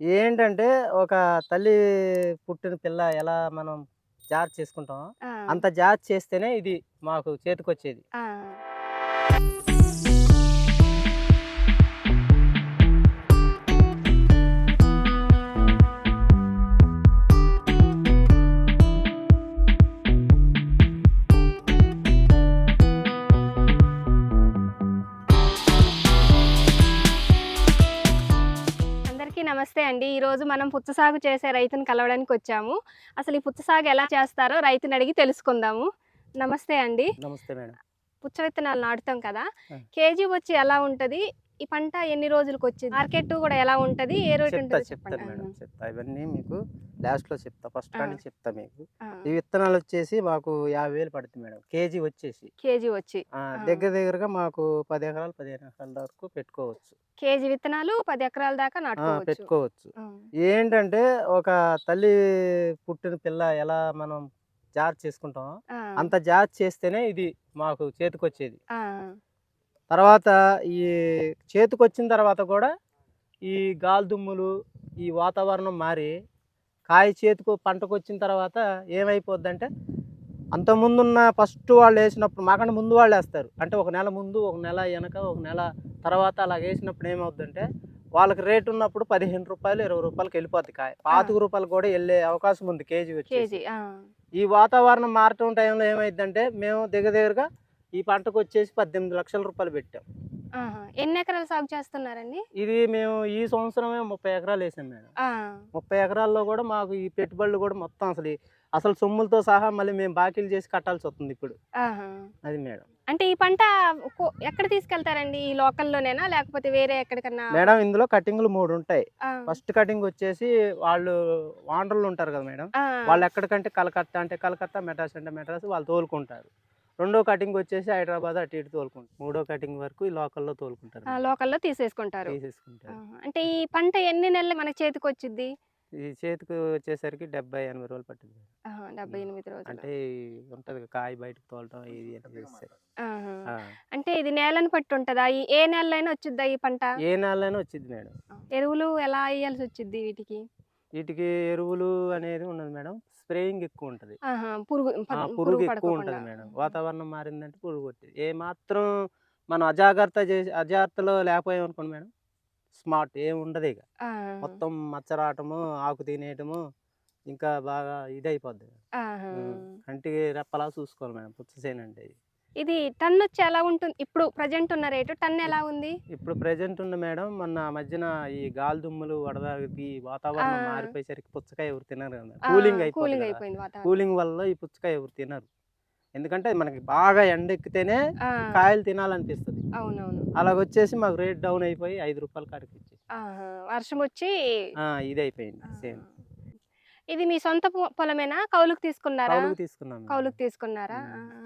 ఏంటంటే ఒక తల్లి పుట్టిన పిల్ల ఎలా మనం జాగ్రత్త చేసుకుంటామో ఆ, అంత జాగ్రత్త చేస్తేనే ఇది మాకు చేతికొచ్చేది. అండి. ఈ రోజు మనం పుచ్చ సాగు చేసే రైతుని కలవడానికి వచ్చాము. అసలు ఈ పుచ్చ సాగు ఎలా చేస్తారో రైతుని అడిగి తెలుసుకుందాము. నమస్తే అండి. నమస్తే మేడం. పుచ్చ విత్తనాలు నాటుతాం కదా. కేజీ వచ్చి ఎలా ఉంటది? ఈ పంట ఎన్ని రోజులకు వచ్చింది మార్కెట్ కూడా ఎలా ఉంటది? ఏ రోజు చెప్తా చెప్తాను మేడం చెప్తా. ఇవన్నీ మీకు లాస్ట్లో చెప్తా. ఫస్ట్. కానీ చెప్తా మీకు. ఈ విత్తనాలు వచ్చేసి మాకు యాభై వేలు పడుతుంది మేడం. కేజీ వచ్చేసి. కేజీ వచ్చి. దగ్గర దగ్గరగా మాకు పది ఎకరాలు పదిహేను ఎకరాల వరకు పెట్టుకోవచ్చు. కేజీ విత్తనాలు పది ఎకరాల దాకా పెట్టుకోవచ్చు. ఏంటంటే ఒక తల్లి పుట్టిన పిల్ల ఎలా మనం జాగ్రత్త చేసుకుంటామో ఆ, అంత జాగ్రత్త చేస్తేనే ఇది మాకు చేతికొచ్చేది. తర్వాత ఈ చేతికొచ్చిన తర్వాత కూడా ఈ గాలిదుమ్ములు ఈ వాతావరణం మారి కాయ చేతికి పంటకు వచ్చిన తర్వాత ఏమైపోద్దంటే అంత ముందున్న ఫస్ట్ వాళ్ళు వేసినప్పుడు మాకంటే ముందు వాళ్ళు వేస్తారు. అంటే ఒక నెల ముందు ఒక నెల వెనక ఒక నెల తర్వాత అలా వేసినప్పుడు ఏమవుద్దంటే వాళ్ళకి రేట్ ఉన్నప్పుడు పదిహేను రూపాయలు ఇరవై రూపాయలకి వెళ్ళిపోద్ది కాయ. పాతిక రూపాయలు కూడా వెళ్ళే అవకాశం ఉంది కేజీ ఆ, ఈ వాతావరణం మారటం టైంలో ఏమైందంటే మేము దగ్గర దగ్గరగా ఈ పంటకు వచ్చేసి పద్దెనిమిది లక్షల రూపాయలు పెట్టాం. ఎన్ని ఎకరాలు సాగు చేస్తున్నారండి? ఇది మేము ఈ సంవత్సరమే ముప్పై ఎకరాలు వేసాం మేడం. ముప్పై ఎకరాల్లో కూడా మాకు ఈ పెట్టుబడులు కూడా మొత్తం అసలు అసలు సొమ్ములతో సహా మళ్ళీ మేము బాకీలు చేసి కట్టాల్సి వస్తుంది ఇప్పుడు. అది మేడం. అంటే ఈ పంట ఎక్కడ తీసుకెళ్తారండి? ఈ లోకల్లోనేనా? లేకపోతే వేరే ఎక్కడికన్నా? మేడం ఇందులో కటింగ్లు మూడు ఉంటాయి. ఫస్ట్ కటింగ్ వచ్చేసి వాళ్ళు వాండర్లు ఉంటారు కదా మేడం. వాళ్ళు ఎక్కడికంటే కలకత్తా అంటే కలకత్తా మెడ్రాస్ అంటే మెడ్రాస్ వాళ్ళు తోలుకుంటారు. రెండో కటింగ్ వచ్చేసి హైదరాబాద్ అటు ఇటు తోలుకుంటారు. మూడో కటింగ్ వరకు ఈ లోకల్లో తోలుకుంటారు ఆ, లోకల్లో తీసేసుకుంటారు. తీసేసుకుంటారు. అంటే ఈ పంట ఎన్ని నెలలు మన చేతికి వచ్చింది ఈ చేతికి వచ్చేసరికి డెబ్బై ఎనభై రోజులు పట్టింది డెబ్బై ఎనిమిది రోజులు? అంటే ఉంటది కాయ బయటకు తోలటం ఇది. అంటే ఇది నేలను పట్టి ఉంటుందా? ఏ నెలలైనా వచ్చిద్దా ఈ పంట? ఏ నెలైనా వచ్చింది మేడం. ఎరువులు ఎలా వేయాల్సి వచ్చింది వీటికి? వీటికి ఎరువులు అనేది ఉండదు మేడం. స్ప్రేయింగ్ ఎక్కువ ఉంటది. పురుగు ఎక్కువ. ఉంటది మేడం. వాతావరణం మారిందంటే పురుగు కొట్టేది ఏ మాత్రం మనం అజాగ్రత్త చేసి అజాగ్రత్తలో లేకపోయాం అనుకోండి మేడం స్మార్ట్ ఏం ఉండదు ఇక. మొత్తం మచ్చరాటము ఆకు తినేయటము ఇంకా బాగా ఇది అయిపోద్ది ఆహా. కంటికి రెప్పలా చూసుకోవాలి మేడం. పుచ్చసేను అంటే ఇది. ఇది టన్ వచ్చి ఎలా ఉంటుంది? ఇప్పుడు ప్రజెంట్ ఉన్న రేటు టన్ ఎలా ఉంది? ఇప్పుడు ప్రెజెంట్ ఉన్న మేడం మొన్న మధ్యన ఈ గాలి దుమ్ములు వడదాకి వాతావరణం. మారిపోయేసరికి పుచ్చకాయ ఎవరు తినరు కదా. కూలింగ్ అయిపోయింది కూలింగ్. అయిపోయింది కూలింగ్ వల్ల ఈ పుచ్చకాయ ఎవరు తినరు. ఎందుకంటే మనకి బాగా ఎండ ఎక్కితేనే కాయలు తినాలనిపిస్తుంది. అవునవును. అలాగ వచ్చేసి మాకు రేట్ డౌన్ అయిపోయి ఐదు రూపాయల కాడికి వర్షం వచ్చి ఇది అయిపోయింది సేమ్. ఇది మీ సొంత పొలమేనా? కౌలుకు తీసుకున్నారా? కౌలుకు తీసుకున్నాం. కౌలుకు తీసుకున్నారా?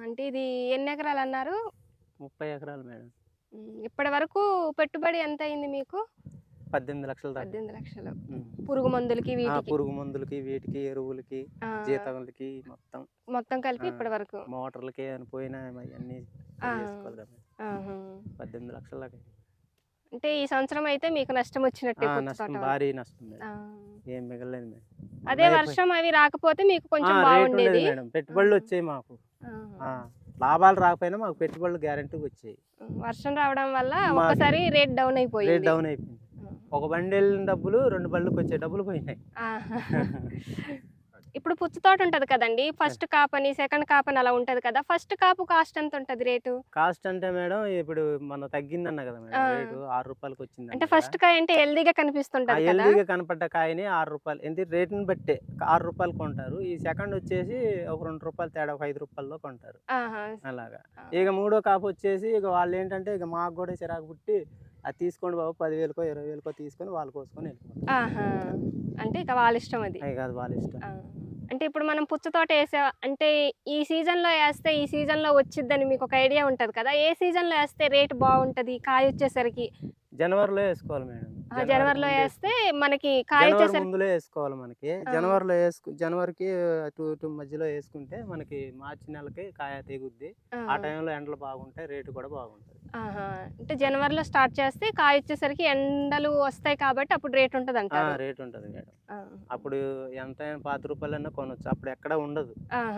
అంటే ఇది ఎన్ని ఎకరాలు అన్నారు? ముప్పై ఎకరాలు మేడం. ఇప్పటి వరకు పెట్టుబడి ఎంత అయింది మీకు? పద్దెనిమిది లక్షల పద్దెనిమిది లక్షలు. పురుగు మందులకి పురుగు మందులకి వీటికి ఎరువులకి జీతాలకి మొత్తం. మొత్తం కలిపి. ఇప్పటి వరకు. మోటార్లకి పోయినా అన్ని. పద్దెనిమిది లక్షల దాకా. అంటే ఈ సంవత్సరం అయితే మీకు నష్టం వచ్చినట్టే నష్టం భారీ నష్టం. ఏం మిగలలేదు మేడం. అదే వర్షం అవి రాకపోతే మీకు కొంచెం రేట్ బాగుండేది. మేడం. పెట్టుబడులు. వచ్చాయి మాకు. లాభాలు రాకపోయినా మాకు పెట్టుబడులు గ్యారెంటీగా వచ్చాయి. వర్షం రావడం వల్ల మాకు ఒక్కసారి రేట్ డౌన్ రేట్ అయిపోయింది డౌన్ అయిపోయింది. ఒక బండి వెళ్ళిన డబ్బులు రెండు బళ్ళకి వచ్చే డబ్బులు పోయినాయి. ఇప్పుడు పుచ్చ తోట ఉంటది కదండి. ఫస్ట్ కాపని సెకండ్ కాపని అలా ఉంటది కదా. ఫస్ట్ కాపు కాస్ట్ ఎంత ఉంటది రేటు? కాస్ట్ అంటే మేడం ఇప్పుడు మన తగ్గిందన్న కదా మేడం. రేటు ఆరు రూపాయలకి వచ్చింది అంటే ఫస్ట్ కాయ అంటే హెల్దీగా కనిపిస్తుంటది హెల్దీగా కనపడ్డ కాయని ఆరు రూపాయలు ఎంత రేటుని బట్టే ఆరు రూపాయలు కొంటారు. ఈ సెకండ్ వచ్చేసి ఒక రెండు రూపాయలు తేడా ఒక ఐదు రూపాయల్లో కొంటారు. అలాగా. ఇక మూడో కాపు వచ్చేసి ఇక వాళ్ళు ఏంటంటే ఇక మాకు కూడా చిరాకు పుట్టి అది తీసుకోండి బాబు పదివేలకో ఇరవై వేలకో తీసుకొని వాళ్ళు కోసుకొని వెళ్ళిపోతారు. అంటే ఇక వాళ్ళ ఇష్టం అది. కాదు వాళ్ళ ఇష్టం. అంటే ఇప్పుడు మనం పుచ్చ తోట వేసా అంటే ఈ సీజన్లో వేస్తే ఈ సీజన్లో వచ్చిద్దని మీకు ఒక ఐడియా ఉంటుంది కదా? ఏ సీజన్లో వేస్తే రేట్ బాగుంటుంది? కాయ వచ్చేసరికి? జనవరిలో వేసుకోవాలి మేడం. జనవరిలో వేస్తే మనకి కాయ ముందులో వేసుకోవాలి మనకి. జనవరిలో వేసుకు జనవరికి టూ టూ మధ్యలో వేసుకుంటే మనకి మార్చి నెలకి కాయ తెగుద్ది. ఆ, టైంలో ఎండలు బాగుంటాయి రేటు కూడా బాగుంటుంది. అంటే జనవరిలో స్టార్ట్ చేస్తే కాయ వచ్చేసరికి ఎండలు వస్తాయి కాబట్టి అప్పుడు రేట్ ఉంటుంది ఆ, అంటారు రేట్ ఉంటుంది మేడం. అప్పుడు ఎంత పాతి రూపాయలన్నా కొనొచ్చు. అప్పుడు ఎక్కడ ఉండదు.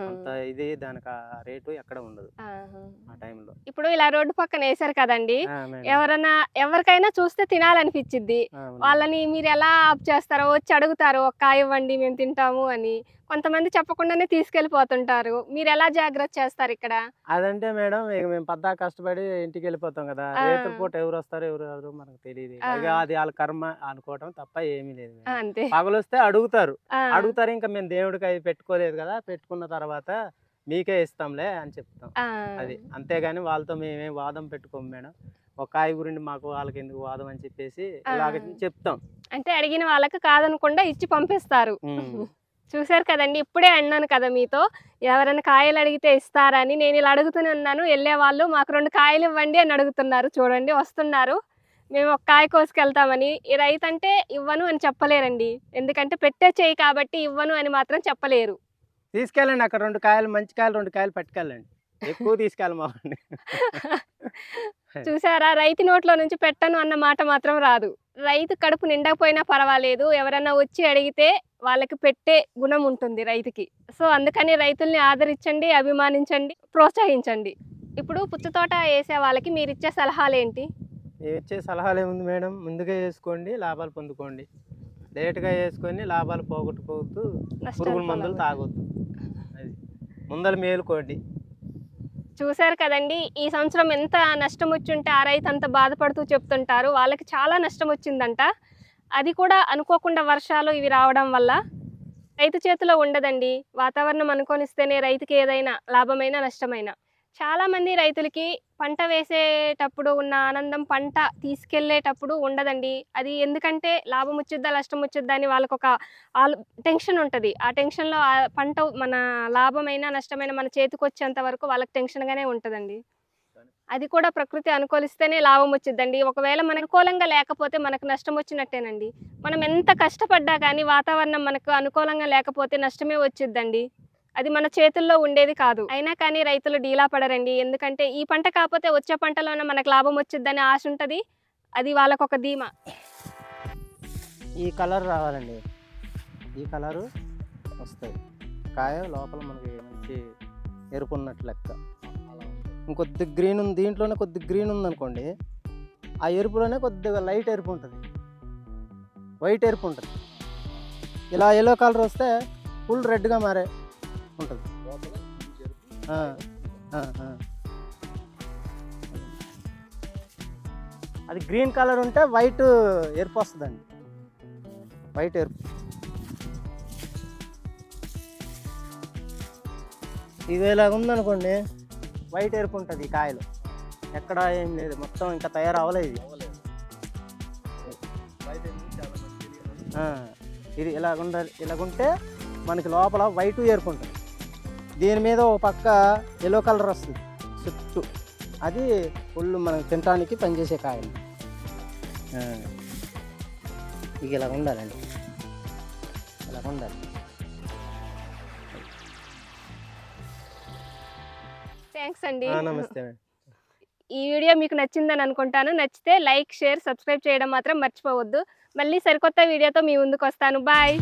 అంత ఇది దానికి రేటు ఎక్కడ ఉండదు. ఆ టైంలో. ఇప్పుడు ఇలా రోడ్డు పక్కన వేసారు కదండి. ఎవరైనా ఎవరికైనా చూస్తే అవును. వాళ్ళని మీరు ఎలా ఆప్ చేస్తారో వచ్చి అడుగుతారు ఒక కాయ ఇవ్వండి మేము తింటాము అని. కొంతమంది చెప్పకుండానే తీసుకెళ్ళిపోతుంటారు. మీరు ఎలా జాగ్రత్త చేస్తారు ఇక్కడ? అదంటే మేడం ఇక మేము పద్దా కష్టపడి ఇంటికి వెళ్ళిపోతాం కదా. రేతుల పూట ఎవరు వస్తారు ఎవరు రారు మనకు తెలియదు అది వాళ్ళ కర్మ అనుకోవటం తప్ప ఏమీ లేదు. అంతే. పగలు వస్తే అడుగుతారు అడుగుతారు ఇంకా మేము దేవుడికి అవి పెట్టుకోలేదు కదా పెట్టుకున్న తర్వాత మీకే ఇస్తాంలే అని చెప్తాం. అది. అంతేగాని వాళ్ళతో మేమేం వాదం పెట్టుకోము మేడం. ఒక కాయ గురించి మాకు వాళ్ళకి ఎందుకు వాదం అని చెప్పేసి ఇలాగ. చెప్తాం. అంటే అడిగిన వాళ్ళకి కాదనకుండా ఇచ్చి పంపిస్తారు. చూశారు కదండి ఇప్పుడే అన్నాను కదా మీతో ఎవరైనా కాయలు అడిగితే ఇస్తారని నేను ఇలా అడుగుతూనే ఉన్నాను వెళ్ళే వాళ్ళు మాకు రెండు కాయలు ఇవ్వండి అని అడుగుతున్నారు చూడండి వస్తున్నారు. మేము ఒక కాయ కోసుకెళ్తామని ఈ రైతు అంటే ఇవ్వను అని చెప్పలేరండి. ఎందుకంటే పెట్టే చేయి కాబట్టి ఇవ్వను అని మాత్రం చెప్పలేరు. తీసుకెళ్ళండి అక్కడ రెండు కాయలు మంచి కాయలు రెండు కాయలు పట్టుకెళ్ళండి. ఎక్కువ తీసుకెళ్ళమాకండి. చూసారా? రైతు నోట్లో నుంచి పెట్టను అన్న మాట మాత్రం రాదు. రైతు కడుపు నిండకపోయినా పర్వాలేదు. ఎవరైనా వచ్చి అడిగితే వాళ్ళకి పెట్టే గుణం ఉంటుంది రైతుకి. సో అందుకని రైతుల్ని ఆదరించండి అభిమానించండి ప్రోత్సహించండి. ఇప్పుడు పుచ్చ తోట వేసే వాళ్ళకి మీరు ఇచ్చే సలహాలు ఏంటి ఇచ్చే సలహాలు ఏముంది మేడం? ముందుగా వేసుకోండి లాభాలు పొందుకోండి. లేట్గా వేసుకొని లాభాలు పోగొట్టుకోవద్దు పురుగుల మందులు. తాగొద్దు. అది. ముందర మేలుకోండి. చూశారు కదండి. ఈ సంవత్సరం ఎంత నష్టం వచ్చుంటే ఆ రైతు అంత బాధపడుతూ చెప్తుంటారు. వాళ్ళకి చాలా నష్టం వచ్చిందంట అది కూడా అనుకోకుండా వర్షాలు ఇవి రావడం వల్ల రైతు చేతిలో ఉండదండి. వాతావరణం అనుకోనిస్తేనే రైతుకి ఏదైనా లాభమైనా నష్టమైనా. చాలామంది రైతులకి పంట వేసేటప్పుడు ఉన్న ఆనందం పంట తీసుకెళ్ళేటప్పుడు ఉండదండి. అది ఎందుకంటే లాభం వచ్చిద్దా నష్టం వచ్చిద్దా అని వాళ్ళకు ఒక టెన్షన్ ఉంటుంది. ఆ టెన్షన్లో ఆ పంట మన లాభమైనా నష్టమైనా మన చేతికి వచ్చేంత వరకు వాళ్ళకి టెన్షన్గానే ఉంటుందండి. అది కూడా ప్రకృతి అనుకూలిస్తేనే లాభం వచ్చిద్దండి ఒకవేళ మన అనుకూలంగా లేకపోతే మనకు నష్టం వచ్చినట్టేనండి మనం ఎంత కష్టపడ్డా కానీ వాతావరణం మనకు అనుకూలంగా లేకపోతే నష్టమే వచ్చిద్దండి. అది మన చేతుల్లో ఉండేది కాదు. అయినా కానీ రైతులు డీలా పడరండి. ఎందుకంటే ఈ పంట కాకపోతే వచ్చే పంటలోనే మనకు లాభం వచ్చిద్దని ఆశ ఉంటుంది. అది వాళ్ళకు ఒక ధీమా. ఈ కలర్ రావాలండి. ఈ కలరు వస్తాయి. కాయ లోపల మనకి మంచి ఎరుపు ఉన్నట్టు లెక్క. ఇంకొద్ది గ్రీన్ ఉంది దీంట్లోనే కొద్ది గ్రీన్ ఉందనుకోండి ఆ ఎరుపులోనే కొద్దిగా లైట్ ఎరుపు ఉంటుంది. వైట్ ఎరుపు ఉంటుంది. ఇలా ఎల్లో కలర్ వస్తే ఫుల్ రెడ్గా మారే. ఉంటుంది. అది గ్రీన్ కలర్ ఉంటే వైట్ ఎరుపు వస్తుందండి. వైట్ ఎరుపు. ఇది ఇలాగ ఉందనుకోండి వైట్ ఎరుపు ఉంటుంది ఈ కాయలు. ఎక్కడ ఏం లేదు మొత్తం ఇంకా తయారవ్వలేదు ఇది ఇది ఇలాగ ఉండాలి ఇలాగుంటే మనకి లోపల వైట్ ఎరుపు ఉంటుంది. దీని మీద ఒక పక్క ఎల్లో కలర్ వస్తుంది. చుట్టూ. అది ఫుల్ మనం తినడానికి పనిచేసే కాయలు. ఇక ఇలా ఉండాలండి. ఇలా ఉండాలి. థ్యాంక్స్ అండి. నమస్తే ఈ వీడియో మీకు నచ్చిందని అనుకుంటాను. నచ్చితే లైక్ షేర్ సబ్స్క్రైబ్ చేయడం మాత్రం మర్చిపోవద్దు. మళ్ళీ సరికొత్త వీడియోతో మీ ముందుకు వస్తాను. బాయ్